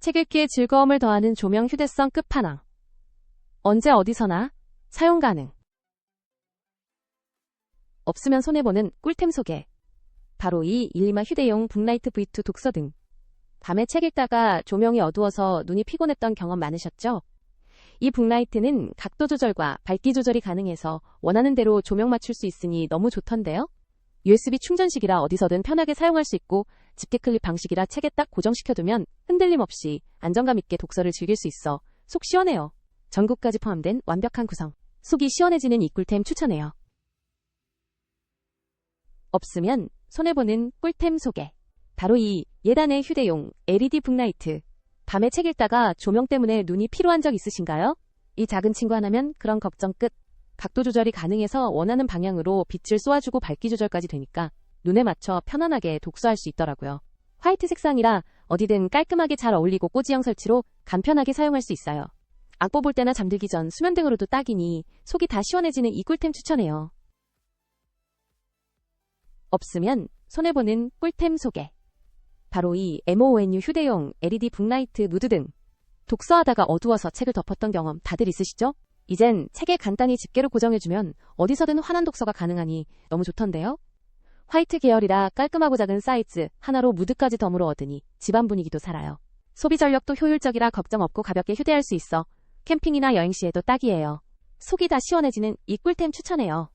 책 읽기에 즐거움을 더하는 조명 휴대성 끝판왕. 언제 어디서나 사용 가능. 없으면 손해보는 꿀템 소개. 바로 이 일리마 휴대용 북라이트 V2 독서 등. 밤에 책 읽다가 조명이 어두워서 눈이 피곤했던 경험 많으셨죠? 이 북라이트는 각도 조절과 밝기 조절이 가능해서 원하는 대로 조명 맞출 수 있으니 너무 좋던데요? USB 충전식이라 어디서든 편하게 사용할 수 있고 집게 클립 방식이라 책에 딱 고정시켜두면 흔들림 없이 안정감 있게 독서를 즐길 수 있어 속 시원해요. 전구까지 포함된 완벽한 구성. 속이 시원해지는 이 꿀템 추천해요. 없으면 손해보는 꿀템 소개. 바로 이 예단의 휴대용 LED 북라이트. 밤에 책 읽다가 조명 때문에 눈이 피로한 적 있으신가요? 이 작은 친구 하나면 그런 걱정 끝. 각도 조절이 가능해서 원하는 방향으로 빛을 쏘아주고 밝기 조절까지 되니까 눈에 맞춰 편안하게 독서할 수 있더라고요. 화이트 색상이라 어디든 깔끔하게 잘 어울리고 꼬지형 설치로 간편하게 사용할 수 있어요. 악보 볼 때나 잠들기 전 수면 등으로도 딱이니 속이 다 시원해지는 이 꿀템 추천해요. 없으면 손해보는 꿀템 소개. 바로 이 MONU 휴대용 LED 북라이트 무드 등 독서하다가 어두워서 책을 덮었던 경험 다들 있으시죠? 이젠 책에 간단히 집게로 고정해주면 어디서든 환한 독서가 가능하니 너무 좋던데요? 화이트 계열이라 깔끔하고 작은 사이즈 하나로 무드까지 덤으로 얻으니 집안 분위기도 살아요. 소비 전력도 효율적이라 걱정 없고 가볍게 휴대할 수 있어 캠핑이나 여행 시에도 딱이에요. 속이 다 시원해지는 이 꿀템 추천해요.